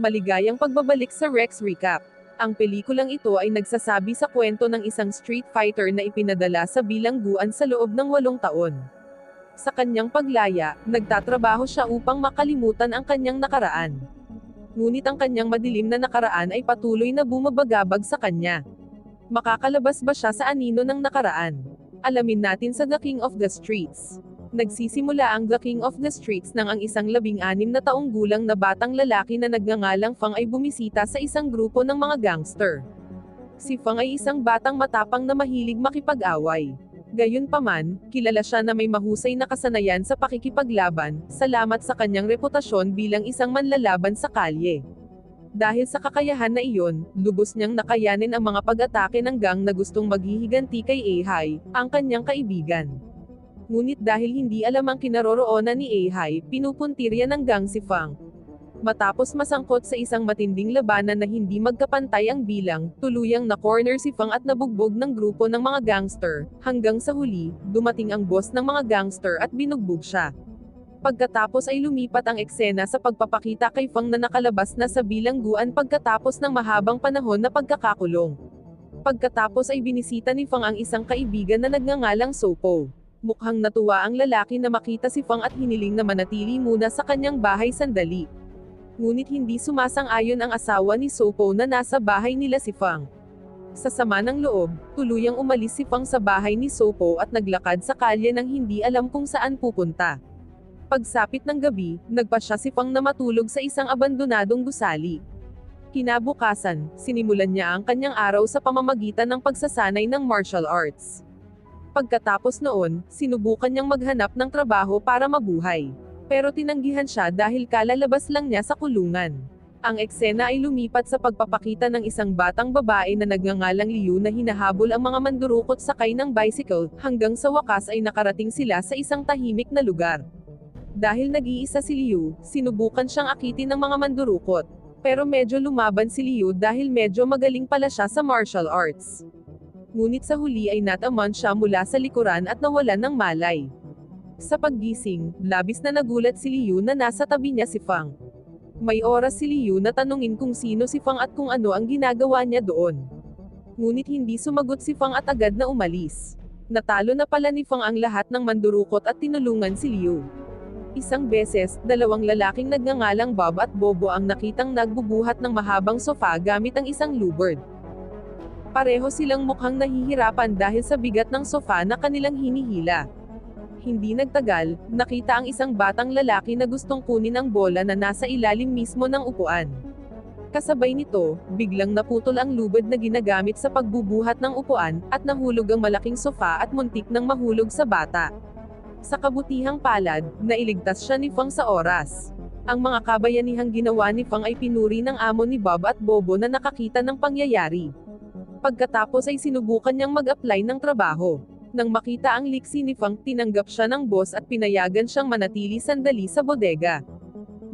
Maligayang pagbabalik sa Rex Recap. Ang pelikulang ito ay nagsasabi sa kwento ng isang street fighter na ipinadala sa bilangguan sa loob ng walong taon. Sa kanyang paglaya, nagtatrabaho siya upang makalimutan ang kanyang nakaraan. Ngunit ang kanyang madilim na nakaraan ay patuloy na bumabagabag sa kanya. Makakalabas ba siya sa anino ng nakaraan? Alamin natin sa The King of the Streets. Nagsisimula ang The King of the Streets nang ang isang labing-anim na taong gulang na batang lalaki na nagngangalang Fang ay bumisita sa isang grupo ng mga gangster. Si Fang ay isang batang matapang na mahilig makipag-away. Gayunpaman, kilala siya na may mahusay na kasanayan sa pakikipaglaban, salamat sa kanyang reputasyon bilang isang manlalaban sa kalye. Dahil sa kakayahan na iyon, lubos niyang nakayanin ang mga pag-atake ng gang na gustong maghihiganti kay Ahai, ang kanyang kaibigan. Ngunit dahil hindi alam ang kinaroroonan ni Ahai, pinupuntirya ng gang si Fang. Matapos masangkot sa isang matinding labanan na hindi magkapantay ang bilang, tuluyang na corner si Fang at nabugbog ng grupo ng mga gangster, hanggang sa huli, dumating ang boss ng mga gangster at binugbog siya. Pagkatapos ay lumipat ang eksena sa pagpapakita kay Fang na nakalabas na sa bilangguan pagkatapos ng mahabang panahon na pagkakakulong. Pagkatapos ay binisita ni Fang ang isang kaibigan na nagngangalang Sopo. Mukhang natuwa ang lalaki na makita si Fang at hiniling na manatili muna sa kanyang bahay sandali. Ngunit hindi sumasang-ayon ang asawa ni Sopo na nasa bahay nila si Fang. Sa sama ng loob, tuluyang umalis si Fang sa bahay ni Sopo at naglakad sa kalye nang hindi alam kung saan pupunta. Pagsapit ng gabi, nagpa siya si Fang na matulog sa isang abandonadong gusali. Kinabukasan, sinimulan niya ang kanyang araw sa pamamagitan ng pagsasanay ng martial arts. Pagkatapos noon, sinubukan niyang maghanap ng trabaho para mabuhay. Pero tinanggihan siya dahil kalalabas lang niya sa kulungan. Ang eksena ay lumipat sa pagpapakita ng isang batang babae na nagngangalang Liu na hinahabol ang mga mandurukot sakay ng bicycle, hanggang sa wakas ay nakarating sila sa isang tahimik na lugar. Dahil nag-iisa si Liu, sinubukan siyang akitin ng mga mandurukot. Pero medyo lumaban si Liu dahil medyo magaling pala siya sa martial arts. Ngunit sa huli ay nataman siya mula sa likuran at nawalan ng malay. Sa paggising, labis na nagulat si Liu na nasa tabi niya si Fang. May oras si Liu na tanungin kung sino si Fang at kung ano ang ginagawa niya doon. Ngunit hindi sumagot si Fang at agad na umalis. Natalo na pala ni Fang ang lahat ng mandurukot at tinulungan si Liu. Isang beses, dalawang lalaking nagngangalang Bob at Bobo ang nakitang nagbubuhat ng mahabang sofa gamit ang isang luberd. Pareho silang mukhang nahihirapan dahil sa bigat ng sofa na kanilang hinihila. Hindi nagtagal, nakita ang isang batang lalaki na gustong kunin ang bola na nasa ilalim mismo ng upuan. Kasabay nito, biglang naputol ang lubid na ginagamit sa pagbubuhat ng upuan, at nahulog ang malaking sofa at muntik nang mahulog sa bata. Sa kabutihang palad, nailigtas siya ni Fang sa oras. Ang mga kabayanihang ginawa ni Fang ay pinuri ng amo ni Bob at Bobo na nakakita ng pangyayari. Pagkatapos ay sinubukan niyang mag-apply ng trabaho. Nang makita ang liksi ni Fang, tinanggap siya ng boss at pinayagan siyang manatili sandali sa bodega.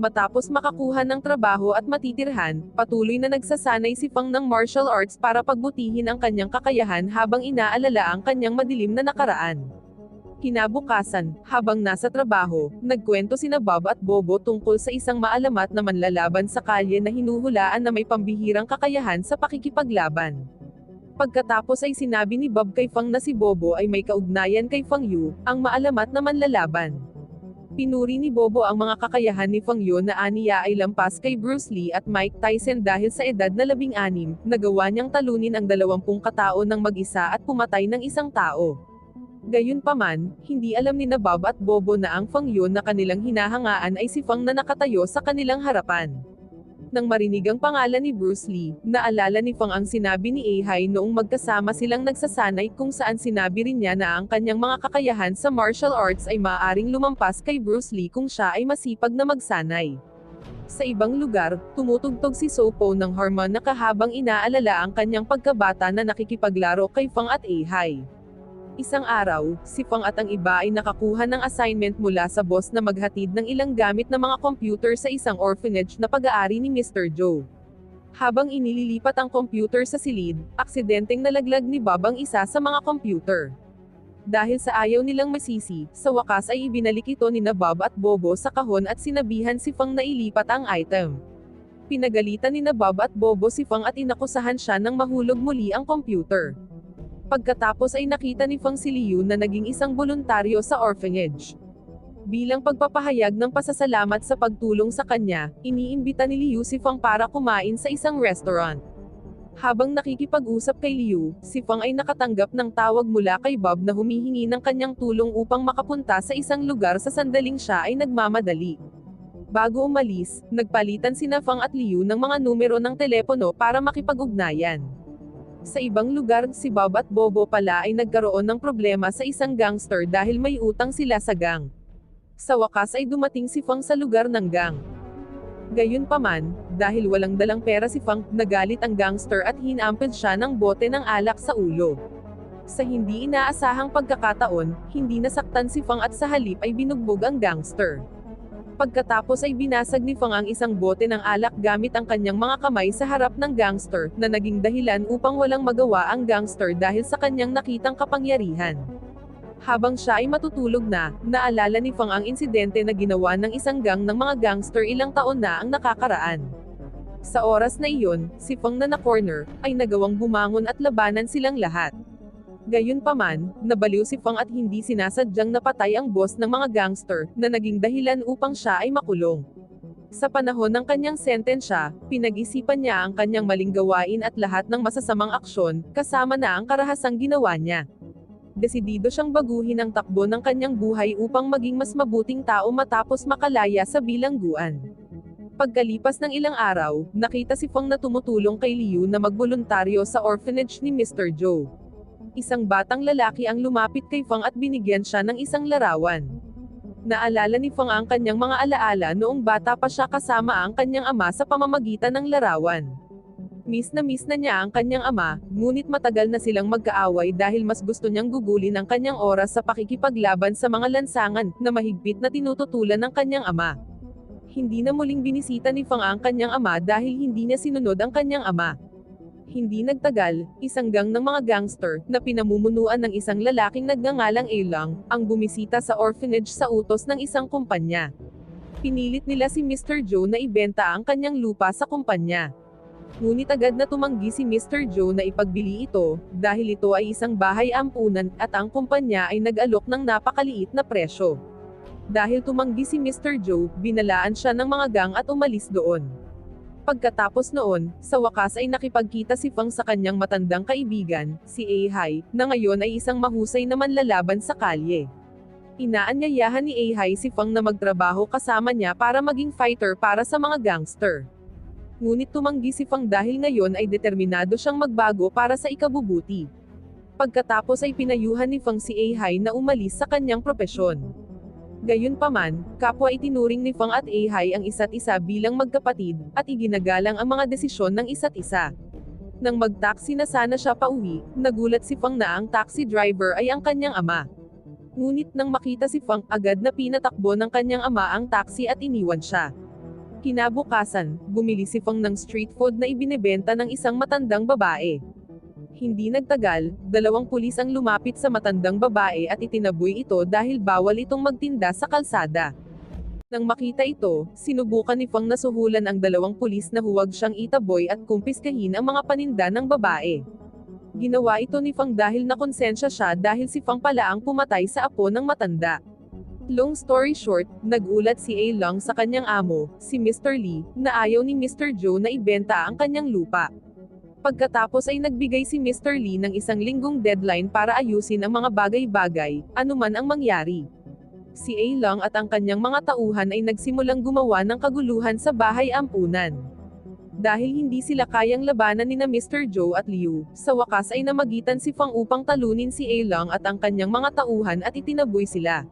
Matapos makakuha ng trabaho at matitirhan, patuloy na nagsasanay si Fang ng martial arts para pagbutihin ang kanyang kakayahan habang inaalala ang kanyang madilim na nakaraan. Kinabukasan, habang nasa trabaho, nagkwento sina Bob at Bobo tungkol sa isang maalamat na manlalaban sa kalye na hinuhulaan na may pambihirang kakayahan sa pakikipaglaban. Pagkatapos ay sinabi ni Bob kay Fang na si Bobo ay may kaugnayan kay Fang Yu, ang maalamat na manlalaban. Pinuri ni Bobo ang mga kakayahan ni Fang Yu na aniya ay lampas kay Bruce Lee at Mike Tyson dahil sa edad na labing-anim, nagawa niyang talunin ang dalawampung katao ng mag-isa at pumatay ng isang tao. Gayunpaman, hindi alam ni na Bob at Bobo na ang Fang Yu na kanilang hinahangaan ay si Fang na nakatayo sa kanilang harapan. Nang marinig ang pangalan ni Bruce Lee, naalala ni Fang ang sinabi ni Ahai noong magkasama silang nagsasanay kung saan sinabi rin niya na ang kanyang mga kakayahan sa martial arts ay maaaring lumampas kay Bruce Lee kung siya ay masipag na magsanay. Sa ibang lugar, tumutugtog si Sopo ng harmonika habang inaalala ang kanyang pagkabata na nakikipaglaro kay Fang at Ahai. Isang araw, si Fang at ang iba ay nakakuha ng assignment mula sa boss na maghatid ng ilang gamit na mga computer sa isang orphanage na pag-aari ni Mr. Joe. Habang inililipat ang computer sa silid, aksidenteng nalaglag ni Bob ang isa sa mga computer. Dahil sa ayaw nilang masisi, sa wakas ay ibinalik ito ni Bob at Bobo sa kahon at sinabihan si Fang na ilipat ang item. Pinagalitan ni Bob at Bobo si Fang at inakusahan siya ng mahulog muli ang computer. Pagkatapos ay nakita ni Fang si Liu na naging isang voluntaryo sa orphanage. Bilang pagpapahayag ng pasasalamat sa pagtulong sa kanya, iniimbita ni Liu si Fang para kumain sa isang restaurant. Habang nakikipag-usap kay Liu, si Fang ay nakatanggap ng tawag mula kay Bob na humihingi ng kanyang tulong upang makapunta sa isang lugar sa sandaling siya ay nagmamadali. Bago umalis, nagpalitan sina Fang at Liu ng mga numero ng telepono para makipag-ugnayan. Sa ibang lugar, si Bob at Bobo pala ay nagkaroon ng problema sa isang gangster dahil may utang sila sa gang. Sa wakas ay dumating si Fang sa lugar ng gang. Gayunpaman, dahil walang dalang pera si Fang, nagalit ang gangster at hinamped siya ng bote ng alak sa ulo. Sa hindi inaasahang pagkakataon, hindi nasaktan si Fang at sa halip ay binugbog ang gangster. Pagkatapos ay binasag ni Fang ang isang bote ng alak gamit ang kanyang mga kamay sa harap ng gangster, na naging dahilan upang walang magawa ang gangster dahil sa kanyang nakitang kapangyarihan. Habang siya ay matutulog na, naalala ni Fang ang insidente na ginawa ng isang gang ng mga gangster ilang taon na ang nakakaraan. Sa oras na iyon, si Fang na na-corner, ay nagawang bumangon at labanan silang lahat. Gayunpaman, nabaliw si Fang at hindi sinasadyang napatay ang boss ng mga gangster, na naging dahilan upang siya ay makulong. Sa panahon ng kanyang sentensya, pinag-isipan niya ang kanyang maling gawain at lahat ng masasamang aksyon, kasama na ang karahasang ginawa niya. Desidido siyang baguhin ang takbo ng kanyang buhay upang maging mas mabuting tao matapos makalaya sa bilangguan. Pagkalipas ng ilang araw, nakita si Fang na tumutulong kay Liu na magboluntaryo sa orphanage ni Mr. Joe. Isang batang lalaki ang lumapit kay Fang at binigyan siya ng isang larawan. Naalala ni Fang ang kanyang mga alaala noong bata pa siya kasama ang kanyang ama sa pamamagitan ng larawan. Miss na miss na niya ang kanyang ama, ngunit matagal na silang magkaaway dahil mas gusto niyang gugulin ang kanyang oras sa pakikipaglaban sa mga lansangan na mahigpit na tinututulan ng kanyang ama. Hindi na muling binisita ni Fang ang kanyang ama dahil hindi niya sinunod ang kanyang ama. Hindi nagtagal, isang gang ng mga gangster, na pinamumunuan ng isang lalaking nagngangalang Elang, ang bumisita sa orphanage sa utos ng isang kumpanya. Pinilit nila si Mr. Joe na ibenta ang kanyang lupa sa kumpanya. Ngunit agad na tumanggi si Mr. Joe na ipagbili ito, dahil ito ay isang bahay ampunan, at ang kumpanya ay nag-alok ng napakaliit na presyo. Dahil tumanggi si Mr. Joe, binalaan siya ng mga gang at umalis doon. Pagkatapos noon, sa wakas ay nakipagkita si Fang sa kanyang matandang kaibigan, si Ahai, na ngayon ay isang mahusay na manlalaban sa kalye. Inaanyayahan ni Ahai si Fang na magtrabaho kasama niya para maging fighter para sa mga gangster. Ngunit tumanggi si Fang dahil ngayon ay determinado siyang magbago para sa ikabubuti. Pagkatapos ay pinayuhan ni Fang si Ahai na umalis sa kanyang propesyon. Gayunpaman, kapwa itinuring ni Fang at Ahai ang isa't isa bilang magkapatid, at iginagalang ang mga desisyon ng isa't isa. Nang mag-taxi na sana siya pauwi, nagulat si Fang na ang taxi driver ay ang kanyang ama. Ngunit nang makita si Fang, agad na pinatakbo ng kanyang ama ang taxi at iniwan siya. Kinabukasan, bumili si Fang ng street food na ibinebenta ng isang matandang babae. Hindi nagtagal, dalawang pulis ang lumapit sa matandang babae at itinaboy ito dahil bawal itong magtinda sa kalsada. Nang makita ito, sinubukan ni Fang na ang dalawang pulis na huwag siyang itaboy at kumpiskahin ang mga paninda ng babae. Ginawa ito ni Fang dahil nakonsensya siya dahil si Fang pala ang pumatay sa apo ng matanda. Long story short, nagulat si A Long sa kanyang amo, si Mr. Lee, na ayaw ni Mr. Joe na ibenta ang kanyang lupa. Pagkatapos ay nagbigay si Mr. Lee ng isang linggong deadline para ayusin ang mga bagay-bagay, anuman ang mangyari. Si A Long at ang kanyang mga tauhan ay nagsimulang gumawa ng kaguluhan sa bahay ampunan. Dahil hindi sila kayang labanan ni na Mr. Joe at Liu, sa wakas ay namagitan si Fang upang talunin si A Long at ang kanyang mga tauhan at itinaboy sila.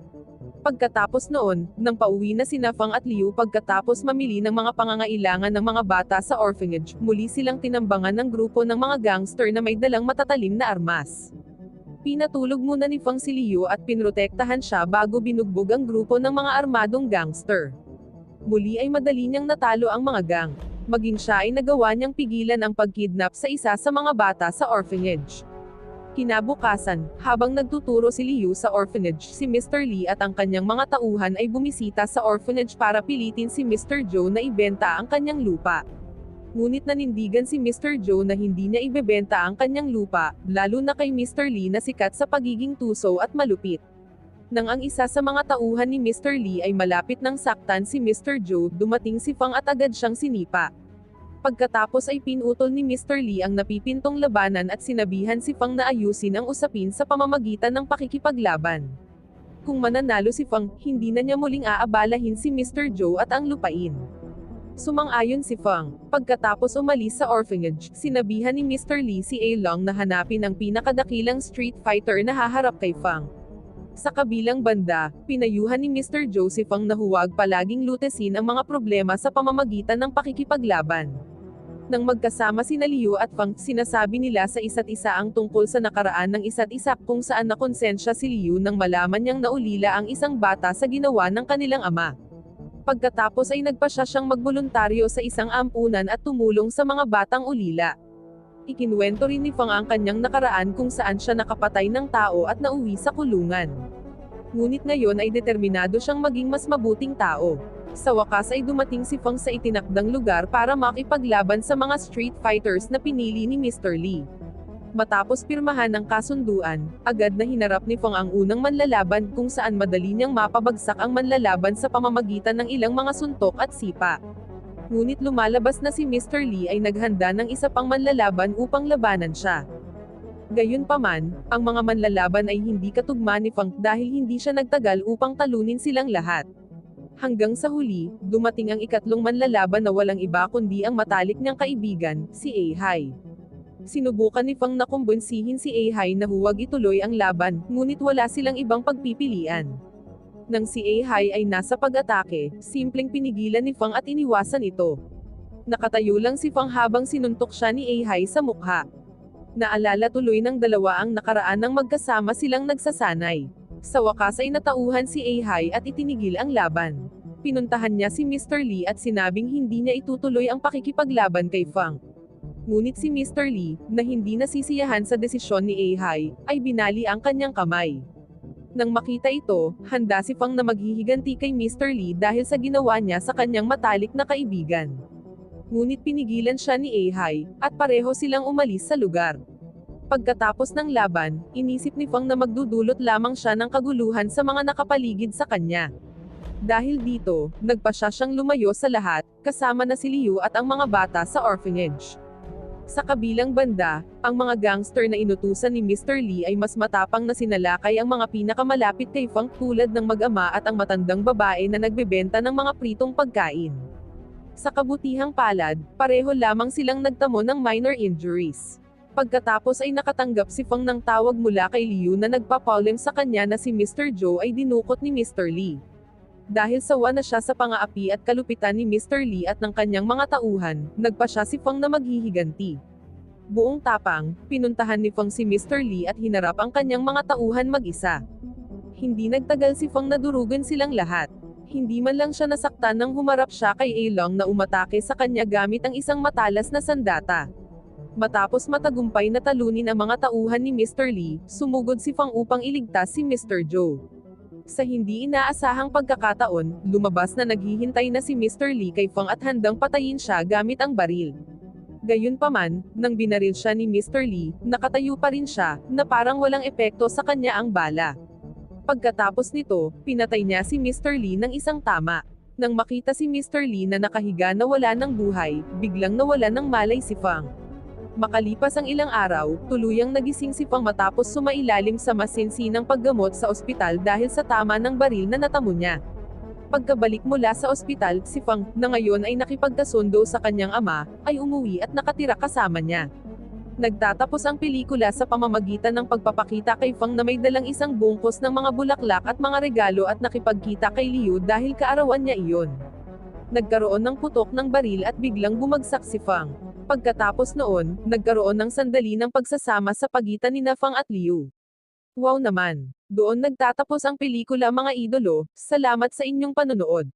Pagkatapos noon, nang pauwi na sina Fang at Liu pagkatapos mamili ng mga pangangailangan ng mga bata sa orphanage, muli silang tinambangan ng grupo ng mga gangster na may dalang matatalim na armas. Pinatulog muna ni Fang si Liu at pinrotektahan siya bago binugbog ang grupo ng mga armadong gangster. Muli ay madali niyang natalo ang mga gang. Maging siya ay nagawa niyang pigilan ang pagkidnap sa isa sa mga bata sa orphanage. Kinabukasan, habang nagtuturo si Liu sa orphanage, si Mr. Lee at ang kanyang mga tauhan ay bumisita sa orphanage para pilitin si Mr. Joe na ibenta ang kanyang lupa. Ngunit nanindigan si Mr. Joe na hindi niya ibebenta ang kanyang lupa, lalo na kay Mr. Lee na sikat sa pagiging tuso at malupit. Nang ang isa sa mga tauhan ni Mr. Lee ay malapit ng saktan si Mr. Joe, dumating si Fang at agad siyang sinipa. Pagkatapos ay pinutol ni Mr. Lee ang napipintong labanan at sinabihan si Fang na ayusin ang usapin sa pamamagitan ng pakikipaglaban. Kung mananalo si Fang, hindi na niya muling aabalahin si Mr. Joe at ang lupain. Sumang-ayon si Fang. Pagkatapos umalis sa orphanage, sinabihan ni Mr. Lee si A. Long na hanapin ang pinakadakilang street fighter na haharap kay Fang. Sa kabilang banda, pinayuhan ni Mr. Joe si Fang na huwag palaging lutesin ang mga problema sa pamamagitan ng pakikipaglaban. Nang magkasama si Liu at Fang, sinasabi nila sa isa't isa ang tungkol sa nakaraan ng isa't isa kung saan nakonsensya si Liu nang malaman niyang naulila ang isang bata sa ginawa ng kanilang ama. Pagkatapos ay nagpa siya siyang magboluntaryo sa isang ampunan at tumulong sa mga batang ulila. Ikinwento rin ni Fang ang kanyang nakaraan kung saan siya nakapatay ng tao at nauwi sa kulungan. Ngunit ngayon ay determinado siyang maging mas mabuting tao. Sa wakas ay dumating si Fang sa itinakdang lugar para makipaglaban sa mga street fighters na pinili ni Mr. Lee. Matapos pirmahan ang kasunduan, agad na hinarap ni Fang ang unang manlalaban kung saan madali niyang mapabagsak ang manlalaban sa pamamagitan ng ilang mga suntok at sipa. Ngunit lumalabas na si Mr. Lee ay naghanda ng isa pang manlalaban upang labanan siya. Gayunpaman, ang mga manlalaban ay hindi katugma ni Fang dahil hindi siya nagtagal upang talunin silang lahat. Hanggang sa huli, dumating ang ikatlong manlalaban na walang iba kundi ang matalik niyang kaibigan, si Ahai. Sinubukan ni Fang na kumbonsihin si Ahai na huwag ituloy ang laban, ngunit wala silang ibang pagpipilian. Nang si Ahai ay nasa pag-atake, simpleng pinigilan ni Fang at iniwasan ito. Nakatayo lang si Fang habang sinuntok siya ni Ahai sa mukha. Naalala tuloy ng dalawa ang nakaraan ng magkasama silang nagsasanay. Sa wakas ay natauhan si Ahai at itinigil ang laban. Pinuntahan niya si Mr. Lee at sinabing hindi niya itutuloy ang pakikipaglaban kay Fang. Ngunit si Mr. Lee, na hindi nasisiyahan sa desisyon ni Ahai, ay binali ang kanyang kamay. Nang makita ito, handa si Fang na maghihiganti kay Mr. Lee dahil sa ginawa niya sa kanyang matalik na kaibigan. Ngunit pinigilan siya ni Ahai, at pareho silang umalis sa lugar. Pagkatapos ng laban, inisip ni Fang na magdudulot lamang siya ng kaguluhan sa mga nakapaligid sa kanya. Dahil dito, nagpa siya siyang lumayo sa lahat, kasama na si Liu at ang mga bata sa orphanage. Sa kabilang banda, ang mga gangster na inutusan ni Mr. Lee ay mas matapang na sinalakay ang mga pinakamalapit kay Fang tulad ng mag-ama at ang matandang babae na nagbebenta ng mga pritong pagkain. Sa kabutihang palad, pareho lamang silang nagtamo ng minor injuries. Pagkatapos ay nakatanggap si Fang ng tawag mula kay Liu na nagpapaulim sa kanya na si Mr. Joe ay dinukot ni Mr. Lee. Dahil sawa na siya sa pangaapi at kalupitan ni Mr. Lee at ng kanyang mga tauhan, nagpa siya si Fang na maghihiganti. Buong tapang, pinuntahan ni Fang si Mr. Lee at hinarap ang kanyang mga tauhan mag-isa. Hindi nagtagal si Fang na durugan silang lahat. Hindi man lang siya nasaktan nang humarap siya kay A. Long na umatake sa kanya gamit ang isang matalas na sandata. Matapos matagumpay na talunin ang mga tauhan ni Mr. Lee, sumugod si Fang upang iligtas si Mr. Joe. Sa hindi inaasahang pagkakataon, lumabas na naghihintay na si Mr. Lee kay Fang at handang patayin siya gamit ang baril. Gayunpaman, nang binaril siya ni Mr. Lee, nakatayo pa rin siya, na parang walang epekto sa kanya ang bala. Pagkatapos nito, pinatay niya si Mr. Lee ng isang tama. Nang makita si Mr. Lee na nakahiga na wala ng buhay, biglang nawala ng malay si Fang. Makalipas ang ilang araw, tuluyang nagising si Fang matapos sumailalim sa masinsinang paggamot sa ospital dahil sa tama ng baril na natamo niya. Pagkabalik mula sa ospital, si Fang, na ngayon ay nakipagkasundo sa kanyang ama, ay umuwi at nakatira kasama niya. Nagtatapos ang pelikula sa pamamagitan ng pagpapakita kay Fang na may dalang isang bungkos ng mga bulaklak at mga regalo at nakipagkita kay Liu dahil kaarawan niya iyon. Nagkaroon ng putok ng baril at biglang bumagsak si Fang. Pagkatapos noon, nagkaroon ng sandali ng pagsasama sa pagitan ni Fang at Liu. Wow naman! Doon nagtatapos ang pelikula mga idolo, salamat sa inyong panonood.